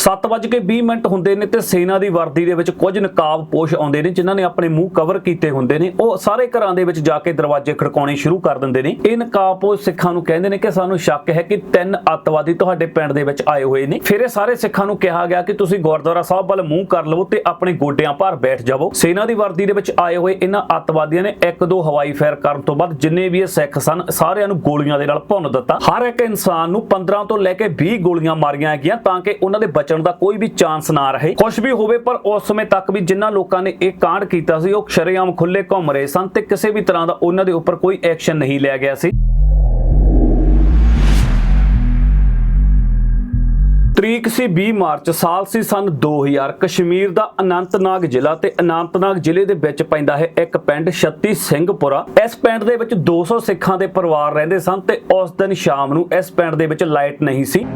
7:20 minute ਹੁੰਦੇ ਨੇ ਤੇ ਸੈਨਾ ਦੀ ਵਰਦੀ ਦੇ ਵਿੱਚ ਕੁਝ ਨਕਾਬਪੋਸ਼ ਆਉਂਦੇ ਨੇ, ਜਿਨ੍ਹਾਂ ਨੇ ਆਪਣੇ ਮੂੰਹ ਕਵਰ ਕੀਤੇ ਹੁੰਦੇ ਨੇ। ਉਹ ਸਾਰੇ ਘਰਾਂ ਦੇ ਵਿੱਚ ਜਾ ਕੇ ਦਰਵਾਜ਼ੇ ਖੜਕਾਉਣੇ ਸ਼ੁਰੂ ਕਰ ਦਿੰਦੇ ਨੇ। ਇਹ ਨਕਾਬਪੋਸ਼ ਸਿੱਖਾਂ ਨੂੰ ਕਹਿੰਦੇ ਨੇ ਕਿ ਸਾਨੂੰ ਸ਼ੱਕ ਹੈ ਕਿ ਤਿੰਨ ਅੱਤਵਾਦੀ ਤੁਹਾਡੇ ਪਿੰਡ ਦੇ ਵਿੱਚ ਆਏ ਹੋਏ ਨੇ। ਫਿਰ ਇਹ ਸਾਰੇ ਸਿੱਖਾਂ ਨੂੰ ਕਿਹਾ ਗਿਆ ਕਿ ਤੁਸੀਂ ਗੁਰਦੁਆਰਾ ਸਾਹਿਬ ਵੱਲ ਮੂੰਹ ਕਰ ਲਵੋ ਤੇ ਆਪਣੇ ਗੋਡਿਆਂ ਭਾਰ ਬੈਠ ਜਾਵੋ। ਸੈਨਾ ਦੀ ਵਰਦੀ ਦੇ ਵਿੱਚ ਆਏ ਹੋਏ ਇਹਨਾਂ ਅੱਤਵਾਦੀਆਂ ਨੇ ਇੱਕ ਦੋ ਹਵਾਈ ਫਾਇਰ ਕਰਨ ਤੋਂ ਬਾਅਦ ਜਿੰਨੇ ਵੀ ਇਹ ਸਿੱਖ ਸਨ, ਸਾਰਿਆਂ ਨੂੰ ਗੋਲੀਆਂ ਦੇ ਨਾਲ ਭੁੰਨ ਦਿੱਤਾ। ਹਰ ਇੱਕ ਇਨਸਾਨ ਨੂੰ 15 ਤੋਂ ਲੈ ਕੇ 20 ਗੋਲੀਆਂ ਮਾਰੀਆਂ ਗਈਆਂ ਤਾਂ ਕਿ ਉਹਨਾਂ ਦੇ ਬਚਣ ਦਾ ਕੋਈ ਵੀ ਚਾਂਸ ਨਾ ਰਹੇ। ਕੁਝ ਵੀ ਹੋਵੇ, ਪਰ ਉਸ ਸਮੇਂ ਤੱਕ ਵੀ ਜਿਨ੍ਹਾਂ ਲੋਕਾਂ ਨੇ ਇਹ ਕਾਂਡ ਕੀਤਾ ਸੀ, ਉਹ ਸ਼ਰੇਆਮ ਖੁੱਲੇ ਘੁੰਮ ਰਹੇ ਸਨ ਤੇ ਕਿਸੇ ਵੀ ਤਰ੍ਹਾਂ ਦਾ ਉਹਨਾਂ ਦੇ ਉੱਪਰ ਕੋਈ ਐਕਸ਼ਨ ਨਹੀਂ ਲਿਆ ਗਿਆ ਸੀ। ਤਰੀਕ ਸੀ 20 ਮਾਰਚ, ਸਾਲ ਸੀ ਸਨ 2000 ਕਸ਼ਮੀਰ ਦਾ ਅਨੰਤਨਾਗ ਜ਼ਿਲ੍ਹਾ ਤੇ ਅਨੰਤਨਾਗ ਜ਼ਿਲ੍ਹੇ ਦੇ ਵਿੱਚ ਪੈਂਦਾ ਹੈ ਇੱਕ ਪਿੰਡ ਛੱਤੀ ਸਿੰਘਪੁਰਾ। ਇਸ ਪਿੰਡ ਦੇ ਵਿੱਚ 200 ਸਿੱਖਾਂ ਦੇ ਪਰਿਵਾਰ ਰਹਿੰਦੇ ਸਨ ਤੇ ਉਸ ਦਿਨ ਸ਼ਾਮ ਨੂੰ ਇਸ ਪਿੰਡ ਦੇ ਵਿੱਚ ਲਾਈਟ ਨਹੀਂ ਸੀ।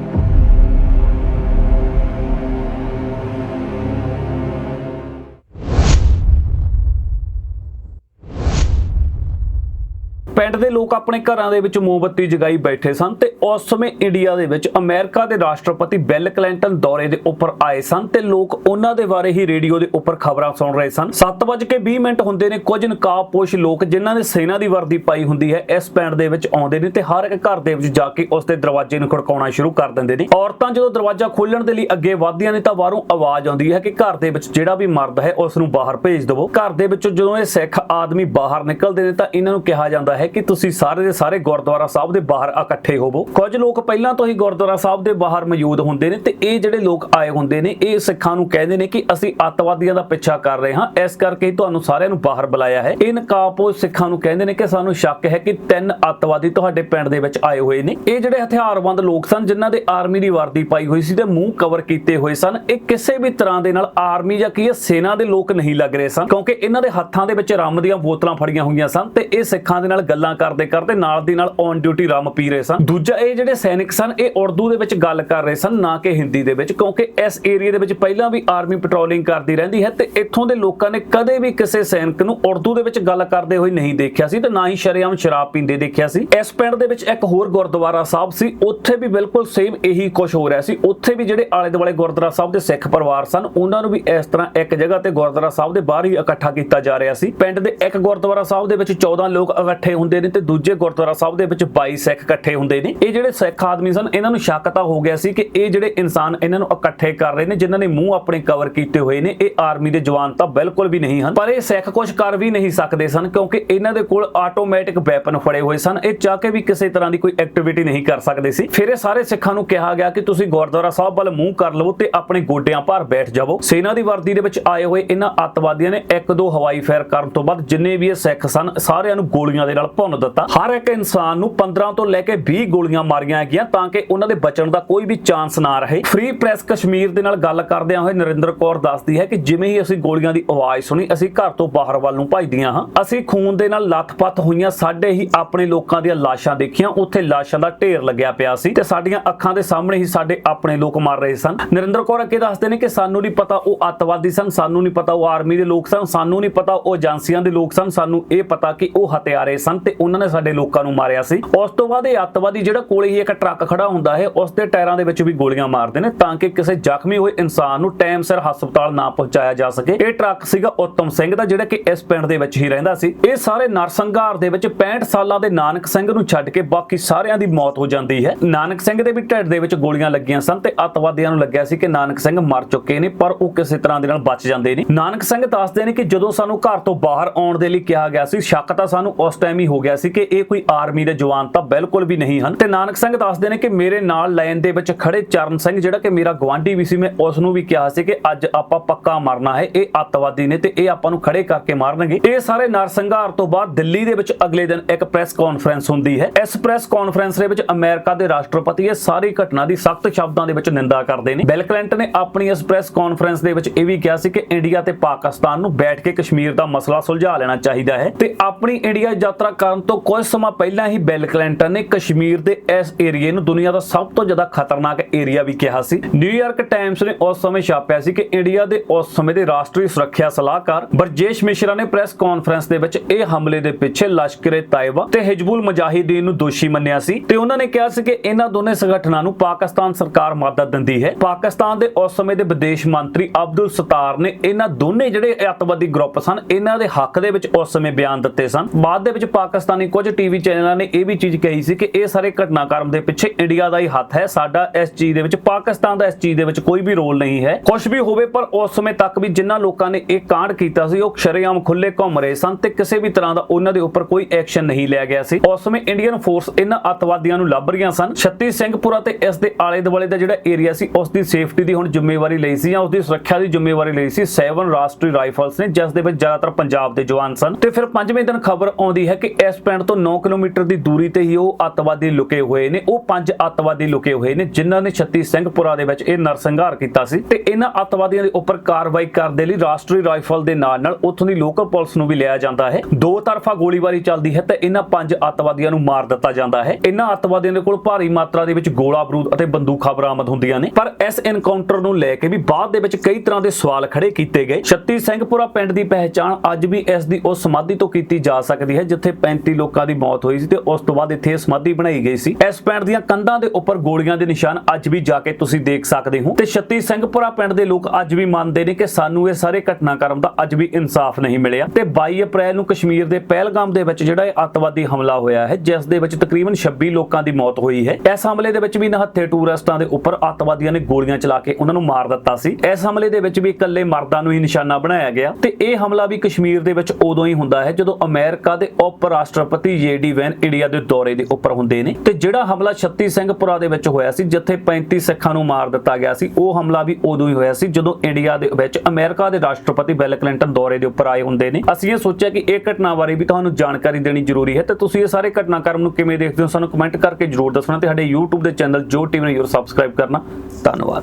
ਪਿੰਡ ਦੇ ਲੋਕ ਆਪਣੇ ਘਰਾਂ ਦੇ ਵਿੱਚ ਮੋਮਬੱਤੀ ਜਗਾਈ ਬੈਠੇ ਸਨ ਤੇ ਉਸ ਸਮੇਂ ਇੰਡੀਆ ਦੇ ਵਿੱਚ ਅਮਰੀਕਾ ਦੇ ਰਾਸ਼ਟਰਪਤੀ ਬਿਲ ਕਲਿੰਟਨ ਦੌਰੇ ਦੇ ਉੱਪਰ ਆਏ ਸਨ ਤੇ ਲੋਕ ਉਹਨਾਂ ਦੇ ਬਾਰੇ ਹੀ ਰੇਡੀਓ ਦੇ ਉੱਪਰ ਖਬਰਾਂ ਸੁਣ ਰਹੇ ਸਨ। 7:20 ਮਿੰਟ ਹੁੰਦੇ ਨੇ, ਕੁਝ ਨਕਾਬਪੋਸ਼ ਲੋਕ ਜਿਨ੍ਹਾਂ ਨੇ ਸੈਨਾ ਦੀ ਵਰਦੀ ਪਾਈ ਹੁੰਦੀ ਹੈ, ਇਸ ਪਿੰਡ ਦੇ ਵਿੱਚ ਆਉਂਦੇ ਨੇ ਤੇ ਹਰ ਇੱਕ ਘਰ ਦੇ ਵਿੱਚ ਜਾ ਕੇ ਉਸ ਦੇ ਦਰਵਾਜ਼ੇ ਨੂੰ ਖੜਕਾਉਣਾ ਸ਼ੁਰੂ ਕਰ ਦਿੰਦੇ ਨੇ। ਔਰਤਾਂ ਜਦੋਂ ਦਰਵਾਜ਼ਾ ਖੋਲਣ ਦੇ ਲਈ ਅੱਗੇ ਵਧਦੀਆਂ ਨੇ ਤਾਂ ਬਾਹਰੋਂ ਆਵਾਜ਼ ਆਉਂਦੀ ਹੈ ਕਿ ਘਰ ਦੇ ਵਿੱਚ ਜਿਹੜਾ ਵੀ ਮਰਦ ਹੈ ਉਸ ਨੂੰ ਬਾਹਰ ਭੇਜ ਦਿਵੋ। ਘਰ ਦੇ ਵਿੱਚੋਂ ਜਦੋਂ ਇਹ ਸਿੱਖ ਆਦਮੀ ਬਾਹਰ ਨਿਕਲਦੇ ਨੇ ਤਾਂ ਇਹਨਾਂ ਨੂੰ ਕਿਹਾ ਜਾਂਦਾ ਹੈ ਕਿ ਤੁਸੀਂ ਸਾਰੇ ਦੇ ਸਾਰੇ ਗੁਰਦੁਆਰਾ ਸਾਹਿਬ ਦੇ ਬਾਹਰ ਇਕੱਠੇ ਹੋਵੋ। ਕੁਝ ਲੋਕ ਪਹਿਲਾਂ ਤੋਂ ਹੀ ਗੁਰਦੁਆਰਾ ਸਾਹਿਬ ਦੇ ਬਾਹਰ ਮੌਜੂਦ ਹੁੰਦੇ ਨੇ ਤੇ ਇਹ ਜਿਹੜੇ ਲੋਕ ਆਏ ਹੁੰਦੇ ਨੇ, ਇਹ ਸਿੱਖਾਂ ਨੂੰ ਕਹਿੰਦੇ ਨੇ ਕਿ ਅਸੀਂ ਅੱਤਵਾਦੀਆਂ ਦਾ ਪਿੱਛਾ ਕਰ ਰਹੇ ਹਾਂ। ਇਸ ਕਰਕੇ ਤੁਹਾਨੂੰ ਸਾਰਿਆਂ ਨੂੰ ਬਾਹਰ ਬੁਲਾਇਆ ਹੈ। ਇਹ ਨਕਾਬਪੋਸ਼ ਸਿੱਖਾਂ ਨੂੰ ਕਹਿੰਦੇ ਨੇ ਕਿ ਸਾਨੂੰ ਸ਼ੱਕ ਹੈ ਕਿ ਤਿੰਨ ਅੱਤਵਾਦੀ ਤੁਹਾਡੇ ਪਿੰਡ ਦੇ ਵਿੱਚ ਆਏ ਹੋਏ ਨੇ। ਇਹ ਜਿਹੜੇ ਹਥਿਆਰਬੰਦ ਲੋਕ ਸਨ, ਜਿਨ੍ਹਾਂ ਦੇ ਆਰਮੀ ਦੀ ਵਰਦੀ ਪਾਈ ਹੋਈ ਸੀ ਤੇ ਮੂੰਹ ਕਵਰ ਕੀਤੇ ਹੋਏ ਸਨ, ਇਹ ਕਿਸੇ ਵੀ ਤਰ੍ਹਾਂ ਦੇ ਨਾਲ ਆਰਮੀ ਜਾਂ ਕੀ ਸੈਨਾ ਦੇ ਲੋਕ ਨਹੀਂ ਲੱਗ ਰਹੇ ਸਨ, ਕਿਉਂਕਿ ਇਹਨਾਂ ਦੇ ਹੱਥਾਂ ਦੇ ਵਿੱਚ ਰੰਮ ਦੀਆਂ ਬੋਤਲਾਂ ਫੜੀਆਂ ਹੋਈਆਂ ਸਨ ਤੇ ਇਹ ਸਿੱਖਾਂ ਦੇ ਨਾਲ ਗੱਲਾਂ ਕਰਦੇ ਕਰਦੇ ਨਾਲ ਦੀ ਨਾਲ ਔਨ ਡਿਊਟੀ ਰਾਮ ਪੀ ਰਹੇ ਸਨ। ਦੂਜਾ ਇਹ ਜਿਹੜੇ ਸੈਨਿਕ ਸਨ, ਇਹ ਉਰਦੂ ਦੇ ਵਿੱਚ ਗੱਲ ਕਰ ਰਹੇ ਸਨ, ਨਾ ਕਿ ਹਿੰਦੀ ਦੇ ਵਿੱਚ, ਕਿਉਂਕਿ ਇਸ ਏਰੀਆ ਦੇ ਵਿੱਚ ਪਹਿਲਾਂ ਵੀ ਆਰਮੀ ਪੈਟਰੋਲਿੰਗ ਕਰਦੀ ਰਹਿੰਦੀ ਹੈ ਤੇ ਇੱਥੋਂ ਦੇ ਲੋਕਾਂ ਨੇ ਕਦੇ ਵੀ ਕਿਸੇ ਸੈਨਿਕ ਨੂੰ ਉਰਦੂ ਦੇ ਵਿੱਚ ਗੱਲ ਕਰਦੇ ਹੋਏ ਨਹੀਂ ਦੇਖਿਆ ਸੀ ਤੇ ਨਾ ਹੀ ਸ਼ਰੇਆਮ ਸ਼ਰਾਬ ਪੀਂਦੇ ਦੇਖਿਆ ਸੀ। ਇਸ ਪਿੰਡ ਦੇ ਵਿੱਚ ਇੱਕ ਹੋਰ ਗੁਰਦੁਆਰਾ ਸਾਹਿਬ ਸੀ, ਉੱਥੇ ਵੀ ਬਿਲਕੁਲ ਸੇਮ ਇਹੀ ਕੁਝ ਹੋ ਰਿਹਾ ਸੀ। ਉੱਥੇ ਵੀ ਜਿਹੜੇ ਆਲੇ ਦੁਆਲੇ ਗੁਰਦੁਆਰਾ ਸਾਹਿਬ ਦੇ ਸਿੱਖ ਪਰਿਵਾਰ ਸਨ, ਉਹਨਾਂ ਨੂੰ ਵੀ ਇਸ ਤਰ੍ਹਾਂ ਇੱਕ ਜਗ੍ਹਾ ਤੇ ਗੁਰਦੁਆਰਾ ਸਾਹਿਬ ਦੇ ਬਾਹਰ ਹੀ ਇਕੱਠਾ ਕੀਤਾ ਜਾ ਰਿਹਾ ਸੀ। ਪਿੰਡ ਦੇ ਇੱਕ ਗੁਰਦੁਆਰਾ ਸਾਹਿਬ ਦੇ ਵਿੱਚ 14 ਲੋਕ ਇਕੱਠੇ ਹੁੰਦੇ ਨੇ ਤੇ ਦੂਜੇ ਗੁਰਦੁਆਰਾ ਸਾਹਿਬ ਦੇ ਵਿੱਚ 22 ਸਿੱਖ ਇਕੱਠੇ ਹੁੰਦੇ ਨੇ। ਇਹ ਜਿਹੜੇ ਸਿੱਖ ਆਦਮੀ ਸਨ, ਇਹਨਾਂ ਨੂੰ ਸ਼ੱਕ ਤਾਂ ਹੋ ਗਿਆ ਸੀ ਕਿ ਇਹ ਜਿਹੜੇ ਇਨਸਾਨ ਇਹਨਾਂ ਨੂੰ ਇਕੱਠੇ ਕਰ ਰਹੇ ਨੇ, ਜਿਨ੍ਹਾਂ ਨੇ ਮੂੰਹ ਆਪਣੇ ਕਵਰ ਕੀਤੇ ਹੋਏ ਨੇ, ਇਹ ਆਰਮੀ ਦੇ ਜਵਾਨ ਤਾਂ ਬਿਲਕੁਲ ਵੀ ਨਹੀਂ ਹਨ। ਪਰ ਇਹ ਸਿੱਖ ਕੁਝ ਕਰ ਵੀ ਨਹੀਂ ਸਕਦੇ ਸਨ, ਕਿਉਂਕਿ ਇਹਨਾਂ ਦੇ ਕੋਲ ਆਟੋਮੈਟਿਕ ਵੈਪਨ ਫੜੇ ਹੋਏ ਸਨ। ਇਹ ਚਾਹ ਕੇ ਵੀ ਕਿਸੇ ਤਰ੍ਹਾਂ ਦੀ ਕੋਈ ਐਕਟੀਵਿਟੀ ਨਹੀਂ ਕਰ ਸਕਦੇ ਸੀ। ਫਿਰ ਇਹ ਸਾਰੇ ਸਿੱਖਾਂ ਨੂੰ ਕਿਹਾ ਗਿਆ ਕਿ ਤੁਸੀਂ ਗੁਰਦੁਆਰਾ ਸਾਹਿਬ ਵੱਲ ਮੂੰਹ ਕਰ ਲਵੋ ਤੇ ਆਪਣੇ ਗੋਡਿਆਂ ਭਾਰ ਬੈਠ ਜਾਵੋ। ਸੈਨਾ ਦੀ ਵਰਦੀ ਦੇ ਵਿੱਚ ਆਏ ਹੋਏ ਇਹਨਾਂ ਅੱਤਵਾਦੀਆਂ ਨੇ ਇੱਕ ਦੋ ਹਵਾਈ ਫਾਇਰ ਕਰਨ ਤੋਂ ਬਾਅਦ ਜਿੰਨੇ ਵੀ ਇਹ ਸਿੱਖ ਸਨ, ਸਾਰਿਆਂ ਨੂੰ ਗੋਲੀਆਂ ਦੇ ਨਾਲ ਭੁੰਨ ਦਿੱਤਾ। ਹਰ ਇੱਕ ਇਨਸਾਨ ਨੂੰ 15 ਤੋਂ ਲੈ ਕੇ 20 ਗੋਲੀਆਂ ਮਾਰੀਆਂ ਗਈਆਂ ਤਾਂ ਕਿ ਉਹਨਾਂ ਦੇ ਬਚਣ ਦਾ ਕੋਈ ਵੀ ਚਾਂਸ ਨਾ ਰਹੇ। ਫ੍ਰੀ ਪ੍ਰੈਸ ਕਸ਼ਮੀਰ ਦੇ ਨਾਲ ਗੱਲ ਕਰਦਿਆਂ ਹੋਏ ਨਰਿੰਦਰ ਕੌਰ ਦੱਸਦੀ ਹੈ ਕਿ ਜਿਵੇਂ ਹੀ ਅਸੀਂ ਗੋਲੀਆਂ ਦੀ ਆਵਾਜ਼ ਸੁਣੀ, ਅਸੀਂ ਘਰ ਤੋਂ ਬਾਹਰ ਵੱਲ ਨੂੰ ਭੱਜਦੀਆਂ ਹਾਂ। ਅਸੀਂ ਖੂਨ ਦੇ ਨਾਲ ਲੱਥਪੱਥ ਹੋਈਆਂ ਸਾਡੇ ਹੀ ਆਪਣੇ ਲੋਕਾਂ ਦੀਆਂ ਲਾਸ਼ਾਂ ਦੇਖੀਆਂ, ਉੱਥੇ ਲਾਸ਼ਾਂ ਦਾ ਢੇਰ ਲੱਗਿਆ ਪਿਆ ਸੀ ਤੇ ਸਾਡੀਆਂ ਅੱਖਾਂ ਦੇ ਸਾਹਮਣੇ ਹੀ ਸਾਡੇ ਆਪਣੇ ਲੋਕ ਮਰ ਰਹੇ ਸਨ। ਨਰਿੰਦਰ ਕੌਰ ਅੱਗੇ ਦੱਸਦੇ ਨੇ ਕਿ ਸਾਨੂੰ ਨਹੀਂ ਪਤਾ ਉਹ ਅੱਤਵਾਦੀ ਸਨ, ਸਾਨੂੰ ਨਹੀਂ ਪਤਾ ਉਹ ਆਰਮੀ ਦੇ ਲੋਕ ਸਨ, ਸਾਨੂੰ ਨਹੀਂ ਪਤਾ ਉਹ ਏਜੰਸੀਆਂ ਦੇ ਲੋਕ ਸਨ, ਸਾਨੂੰ ਇਹ ਪਤਾ ਕਿ ਉਹ ਹਥਿਆਰੇ ਸਨ। ਤੇ ਉਹਨਾਂ ਨੇ ਸਾਡੇ ਲੋਕਾਂ ਨੂੰ ਮਾਰਿਆ ਸੀ। ਉਸ ਤੋਂ ਬਾਅਦ ਇਹ ਅੱਤਵਾਦੀ ਜਿਹੜਾ ਕੋਲੇ ਹੀ ਇੱਕ ਟਰੱਕ ਖੜਾ ਹੁੰਦਾ ਹੈ, ਉਸ ਦੇ ਟਾਇਰਾਂ ਦੇ ਵਿੱਚ ਵੀ ਗੋਲੀਆਂ ਮਾਰਦੇ ਨੇ ਤਾਂ ਕਿ ਕਿਸੇ ਜ਼ਖਮੀ ਹੋਏ ਇਨਸਾਨ ਨੂੰ ਟਾਈਮ ਸਿਰ ਹਸਪਤਾਲ ਨਾ ਪਹੁੰਚਾਇਆ ਜਾ ਸਕੇ। ਇਹ ਟਰੱਕ ਸੀਗਾ ਉਤਮ ਸਿੰਘ ਦਾ, ਜਿਹੜਾ ਕਿ ਇਸ ਪਿੰਡ ਦੇ ਵਿੱਚ ਹੀ ਰਹਿੰਦਾ ਸੀ। ਇਹ ਸਾਰੇ ਨਰਸੰਘਾਰ ਦੇ ਵਿੱਚ 65 ਸਾਲਾਂ ਦੇ ਨਾਨਕ ਸਿੰਘ ਨੂੰ ਛੱਡ ਕੇ ਬਾਕੀ ਸਾਰਿਆਂ ਦੀ ਮੌਤ ਹੋ ਜਾਂਦੀ ਹੈ। ਨਾਨਕ ਸਿੰਘ ਦੇ ਵੀ ਢਿੱਡ ਦੇ ਵਿੱਚ ਗੋਲੀਆਂ ਲੱਗੀਆਂ ਸਨ ਤੇ ਅੱਤਵਾਦੀਆਂ ਨੂੰ ਲੱਗਿਆ ਸੀ ਕਿ ਨਾਨਕ ਸਿੰਘ ਮਰ ਚੁੱਕੇ ਨੇ, ਪਰ ਉਹ ਕਿਸੇ ਤਰ੍ਹਾਂ ਦੇ ਨਾਲ ਬਚ ਜਾਂਦੇ ਨੇ। ਨਾਨਕ ਸਿੰਘ ਦੱਸਦੇ ਨੇ ਕਿ ਜਦੋਂ ਸਾਨੂੰ ਘਰ ਤੋਂ ਬਾਹਰ ਆਉਣ ਦੇ ਲਈ ਕਿਹਾ ਗਿਆ ਸੀ, ਸ਼ੱਕ ਤਾਂ ਸਾਨੂੰ ਉਸ ਟਾਈਮ ਹੀ ਹੋ ਗਿਆ ਸੀ ਕਿ ਇਹ ਕੋਈ ਆਰਮੀ ਦੇ ਜਵਾਨ ਤਾਂ ਬਿਲਕੁਲ ਵੀ ਨਹੀਂ ਹਨ। ਤੇ ਨਾਨਕ ਸਿੰਘ ਦੱਸਦੇ ਨੇ ਕਿ ਮੇਰੇ ਨਾਲ ਲਾਈਨ ਦੇ ਵਿੱਚ ਖੜੇ ਚਰਨ ਸਿੰਘ, ਜਿਹੜਾ ਕਿ ਮੇਰਾ ਗਵਾਂਢੀ ਵੀ ਸੀ, ਮੈਂ ਉਸ ਨੂੰ ਵੀ ਕਿਹਾ ਸੀ ਕਿ ਅੱਜ ਆਪਾਂ ਪੱਕਾ ਮਰਨਾ ਹੈ, ਇਹ ਅੱਤਵਾਦੀ ਨੇ ਤੇ ਇਹ ਆਪਾਂ ਨੂੰ ਖੜੇ ਕਰਕੇ ਮਾਰਨਗੇ। ਇਹ ਸਾਰੇ ਨਰਸੰਘਾਰ ਤੋਂ ਬਾਅਦ ਦਿੱਲੀ ਦੇ ਵਿੱਚ ਅਗਲੇ ਦਿਨ ਇੱਕ ਪ੍ਰੈਸ ਕਾਨਫਰੰਸ ਹੁੰਦੀ ਹੈ। ਇਸ ਪ੍ਰੈਸ ਕਾਨਫਰੰਸ ਦੇ ਵਿੱਚ ਅਮਰੀਕਾ ਦੇ ਰਾਸ਼ਟਰਪਤੀ ਇਹ ਸਾਰੀ ਘਟਨਾ ਦੀ ਸਖਤ ਸ਼ਬਦਾਂ ਦੇ ਵਿੱਚ ਨਿੰਦਾ ਕਰਦੇ ਨੇ। ਬਿਲ ਕਲਿੰਟਨ ਨੇ ਆਪਣੀ ਇਸ ਪ੍ਰੈਸ ਕਾਨਫਰੰਸ ਦੇ ਵਿੱਚ ਇਹ ਵੀ ਕਿਹਾ ਸੀ ਕਿ ਇੰਡੀਆ ਤੇ ਪਾਕਿਸਤਾਨ ਨੂੰ ਬੈਠ ਕੇ ਕਸ਼ਮੀਰ ਦਾ ਮਸਲਾ ਸੁਲਝਾ ਲੈਣਾ ਚਾਹੀਦਾ ਹੈ ਤੇ ਆਪਣੀ ਇੰਡੀਆ ਯਾਤਰਾ ਕਰਨ ਤੋਂ ਕੁਝ ਸਮਾਂ ਪਹਿਲਾਂ ਹੀ ਬਿਲ ਕਲਿੰਟਨ ਨੇ ਕਸ਼ਮੀਰ ਦੇ ਇਸ ਏਰੀਏ ਨੂੰ ਦੁਨੀਆ ਦਾ ਸਭ ਤੋਂ ਜ਼ਿਆਦਾ ਖਤਰਨਾਕ ਏਰੀਆ ਵੀ ਕਿਹਾ ਸੀ। ਨਿਊਯਾਰਕ ਟਾਈਮਸ ਨੇ ਉਸ ਸਮੇਂ ਛਾਪਿਆ ਸੀ ਕਿ ਇੰਡੀਆ ਦੇ ਉਸ ਸਮੇਂ ਦੇ ਰਾਸ਼ਟਰੀ ਸੁਰੱਖਿਆ ਸਲਾਹਕਾਰ ਬਰਜੇਸ਼ ਮਿਸ਼ਰਾ ਨੇ ਪ੍ਰੈਸ ਕਾਨਫਰੰਸ ਦੇ ਵਿੱਚ ਇਹ ਹਮਲੇ ਦੇ ਪਿੱਛੇ ਲਸ਼ਕਰ-ਏ ਤਾਇਬਾ ਤੇ ਹਿਜਬੁਲ ਮੁਜਾਹਿਦੀਨ ਨੂੰ ਦੋਸ਼ੀ ਮੰਨਿਆ ਸੀ ਤੇ ਉਹਨਾਂ ਨੇ ਕਿਹਾ ਸੀ ਕਿ ਇਹਨਾਂ ਦੋਨੇ ਸੰਗਠਨਾਂ ਨੂੰ ਪਾਕਿਸਤਾਨ ਸਰਕਾਰ ਮਦਦ ਦਿੰਦੀ ਹੈ। ਪਾਕਿਸਤਾਨ ਦੇ ਉਸ ਸਮੇਂ ਦੇ ਵਿਦੇਸ਼ ਮੰਤਰੀ ਅਬਦੁਲ ਸਤਾਰ ਨੇ ਇਹਨਾਂ ਦੋਨੇ ਜਿਹੜੇ ਅੱਤਵਾਦੀ ਗਰੁੱਪ ਸਨ, ਇਹਨਾਂ ਦੇ ਹੱਕ ਦੇ ਵਿੱਚ ਉਸ ਸਮੇਂ ਬਿਆਨ ਦਿੱਤੇ ਸਨ। ਬਾਅਦ ਦੇ ਵਿੱਚ ਪਾਕਿਸਤਾਨੀ ਕੁਝ ਟੀਵੀ ਚੈਨਲਾਂ ਨੇ ਇਹ ਵੀ ਚੀਜ਼ ਕਹੀ ਸੀ ਕਿ ਇਹ ਸਾਰੇ ਘਟਨਾਕ੍ਰਮ ਦੇ ਪਿੱਛੇ ਇੰਡੀਆ ਦਾ ਹੀ ਹੱਥ ਹੈ। ਸਾਡਾ ਇਸ ਚੀਜ਼ ਦੇ ਵਿੱਚ, ਪਾਕਿਸਤਾਨ ਦਾ ਇਸ ਚੀਜ਼ ਦੇ ਵਿੱਚ ਕੋਈ ਵੀ ਰੋਲ ਨਹੀਂ ਹੈ। ਕੁਝ ਵੀ ਹੋਵੇ, ਪਰ ਉਸ ਸਮੇਂ ਤੱਕ ਵੀ ਜਿਨ੍ਹਾਂ ਲੋਕਾਂ ਨੇ ਇਹ ਕਾਂਡ ਕੀਤਾ ਸੀ, ਉਹ ਸ਼ਰੇਆਮ ਖੁੱਲੇ ਘੁੰਮ ਰਹੇ ਸਨ ਤੇ ਕਿਸੇ ਵੀ ਤਰ੍ਹਾਂ ਦਾ ਉਹਨਾਂ ਦੇ ਉੱਪਰ ਕੋਈ ਐਕਸ਼ਨ ਨਹੀਂ ਲਿਆ ਗਿਆ ਸੀ। ਉਸ ਸਮੇਂ ਇੰਡੀਅਨ ਫੋਰਸ ਇਹਨਾਂ ਅੱਤਵਾਦੀਆਂ ਨੂੰ ਲੱਭ ਰਹੀਆਂ ਸਨ। ਛੱਤੀ ਸਿੰਘਪੁਰਾ ਤੇ ਇਸ ਦੇ ਆਲੇ ਦੁਆਲੇ ਦਾ ਜਿਹੜਾ ਏਰੀਆ ਸੀ, ਉਸ ਦੀ ਸੇਫਟੀ ਦੀ ਹੁਣ ਜ਼ਿੰਮੇਵਾਰੀ ਲਈ ਸੀ ਜਾਂ ਉਸ ਦੀ ਸੁਰੱਖਿਆ ਦੀ ਜ਼ਿੰਮੇਵਾਰੀ ਲਈ ਸੀ। 7 ਰਾਸ਼ਟਰੀ ਰਾਈਫਲਸ ਨੇ, ਜਿਸ ਦੇ ਵਿੱਚ ਜ਼ਿਆਦਾਤਰ ਪੰਜਾਬ ਦੇ ਜਵਾਨ ਸਨ। ਤੇ ਫਿਰ ਪੰਜਵੇਂ ਦਿਨ ਖਬਰ ਆਉਂਦੀ ਹੈ ਕਿ ਇਸ ਪਿੰਡ ਤੋਂ 9 ਕਿਲੋਮੀਟਰ ਦੀ ਦੂਰੀ ਤੇ ਹੀ ਉਹ ਅੱਤਵਾਦੀ ਲੁਕੇ ਹੋਏ ਨੇ। ਉਹ ਪੰਜ ਅੱਤਵਾਦੀ ਲੁਕੇ ਹੋਏ ਨੇ, ਜਿਨ੍ਹਾਂ ਨੇ ਛੱਤੀ ਸਿੰਘਪੁਰਾ ਦੇ ਵਿੱਚ ਇਹ ਨਰਸੰਹਾਰ ਕੀਤਾ ਸੀ ਤੇ ਇਹਨਾਂ ਅੱਤਵਾਦੀਆਂ ਦੇ ਉੱਪਰ ਕਾਰਵਾਈ ਕਰਨ ਦੇ ਲਈ ਰਾਸ਼ਟਰੀ ਰਾਈਫਲ ਦੇ ਨਾਲ ਨਾਲ ਉੱਥੋਂ ਦੀ ਲੋਕਲ ਪੁਲਿਸ ਨੂੰ ਵੀ ਲਿਆ ਜਾਂਦਾ ਹੈ। ਦੋ ਤਰਫਾ ਗੋਲੀਬਾਰੀ ਚੱਲਦੀ ਹੈ ਤੇ ਇਹਨਾਂ ਪੰਜ ਅੱਤਵਾਦੀਆਂ ਨੂੰ ਮਾਰ ਦਿੱਤਾ ਜਾਂਦਾ ਹੈ। ਇਹਨਾਂ ਅੱਤਵਾਦੀਆਂ ਦੇ ਕੋਲ ਭਾਰੀ ਮਾਤਰਾ ਦੇ ਵਿੱਚ ਗੋਲਾ ਬਰੂਦ ਅਤੇ ਬੰਦੂਕਾਂ ਬਰਾਮਦ ਹੁੰਦੀਆਂ ਨੇ। ਪਰ ਇਸ ਐਨਕਾਊਂਟਰ ਨੂੰ ਲੈ ਕੇ ਵੀ ਬਾਅਦ ਦੇ ਵਿੱਚ ਕਈ ਤਰ੍ਹਾਂ ਦੇ ਸਵਾਲ ਖੜੇ ਕੀਤੇ ਗਏ। ਛੱਤੀ ਸਿੰਘਪੁਰਾ ਪਿੰਡ ਦੀ ਪਹਿਚਾਣ ਅੱਜ ਵੀ ਇਸ ਦੀ ਉਸ ਸਮਾਧੀ ਤੋਂ ਕੀਤੀ ਜਾ ਸਕਦੀ ਹੈ, ਜਿੱਥੇ 35 ਲੋਕਾਂ ਦੀ ਮੌਤ ਹੋਈ ਸੀ ਤੇ ਉਸ ਤੋਂ ਬਾਅਦ ਇੱਥੇ ਸਮਾਧੀ ਬਣਾਈ ਗਈ ਸੀ। ਇਸ ਪਿੰਡ ਦੀਆਂ ਕੰਧਾਂ ਦੇ ਉੱਪਰ ਗੋਲੀਆਂ ਦੇ ਨਿਸ਼ਾਨ ਅੱਜ ਵੀ ਜਾ ਕੇ ਤੁਸੀਂ ਦੇਖ ਸਕਦੇ ਹੋ। ਤੇ ਛੱਤੀ ਸਿੰਘਪੁਰਾ ਪਿੰਡ ਦੇ ਲੋਕ ਅੱਜ ਵੀ ਮੰਨਦੇ ਨੇ ਕਿ ਸਾਨੂੰ ਇਹ ਸਾਰੇ ਘਟਨਾਕ੍ਰਮ ਦਾ ਅੱਜ ਵੀ ਇਨਸਾਫ ਨਹੀਂ ਮਿਲਿਆ। ਤੇ 22 ਅਪ੍ਰੈਲ ਨੂੰ ਕਸ਼ਮੀਰ ਦੇ ਪਹਿਲਗਾਮ ਦੇ ਵਿੱਚ ਜਿਹੜਾ ਇਹ ਅੱਤਵਾਦੀ ਹਮਲਾ ਹੋਇਆ ਹੈ, ਜਿਸ ਦੇ ਵਿੱਚ ਤਕਰੀਬਨ 26 ਲੋਕਾਂ ਦੀ ਮੌਤ ਹੋਈ ਹੈ। ਇਸ ਹਮਲੇ ਦੇ ਵਿੱਚ ਵੀ ਨਹੱਥੇ ਟੂਰਿਸਟਾਂ ਦੇ ਉੱਪਰ ਅੱਤਵਾਦੀਆਂ ਨੇ ਗੋਲੀਆਂ ਚਲਾ ਕੇ ਉਹਨਾਂ ਨੂੰ ਮਾਰ ਦਿੱਤਾ ਸੀ। ਇਸ ਹਮਲੇ ਦੇ ਵਿੱਚ ਵੀ ਇਕੱਲੇ ਮਰਦਾਂ ਨੂੰ ਹੀ ਨਿਸ਼ਾਨਾ ਬਣਾਇਆ ਗਿਆ। ਤੇ ਇਹ ਹਮਲਾ ਵੀ ਕਸ਼ਮੀਰ ਦੇ ਵਿੱਚ ਉਦੋਂ ਹੀ ਹੁੰਦਾ ਹੈ ਜਦੋਂ ਅਮਰੀਕਾ ਦੇ ਉਪ ਰਾਸ਼ਟਰਪਤੀ ਜੇਡੀ ਵੈਨ ਇੰਡੀਆ ਦੇ ਦੌਰੇ ਦੇ ਉੱਪਰ ਹੁੰਦੇ ਨੇ। ਤੇ ਜਿਹੜਾ ਹਮਲਾ ਛੱਤੀ ਸਿੰਘਪੁਰਾ ਦੇ ਵਿੱਚ ਹੋਇਆ ਸੀ, ਜਿੱਥੇ 35 ਸਿੱਖਾਂ ਨੂੰ ਮਾਰ ਦਿੱਤਾ ਗਿਆ ਸੀ, ਉਹ ਹਮਲਾ ਵੀ ਉਦੋਂ ਹੀ ਹੋਇਆ ਸੀ, ਜਦੋਂ ਇੰਡੀਆ ਦੇ ਵਿੱਚ ਅਮਰੀਕਾ ਦੇ ਰਾਸ਼ਟਰਪਤੀ ਬਿਲ ਕਲਿੰਟਨ ਦੌਰੇ ਦੇ ਉੱਪਰ ਆਏ ਹੁੰਦੇ ਨੇ। ਅਸੀਂ ਇਹ ਸੋਚਿਆ ਕਿ ਇਹ ਘਟਨਾ ਬਾਰੇ ਵੀ ਤੁਹਾਨੂੰ ਜਾਣਕਾਰੀ ਦੇਣੀ ਜ਼ਰੂਰੀ ਹੈ। ਤੇ ਤੁਸੀਂ ਇਹ ਸਾਰੇ ਘਟਨਾਕ੍ਰਮ ਨੂੰ ਕਿਵੇਂ ਦੇਖਦੇ ਹੋ, ਸਾਨੂੰ ਕਮੈਂਟ ਕਰਕੇ ਜਰੂਰ ਦੱਸਣਾ ਤੇ ਸਾਡੇ YouTube ਦੇ ਚੈਨਲ ਜੋ ਟੀਵੀ ਨੂੰ, ਜਰੂਰ ਸਬਸਕ੍ਰਾਈਬ ਕਰਨਾ। ਧੰਨਵਾਦ।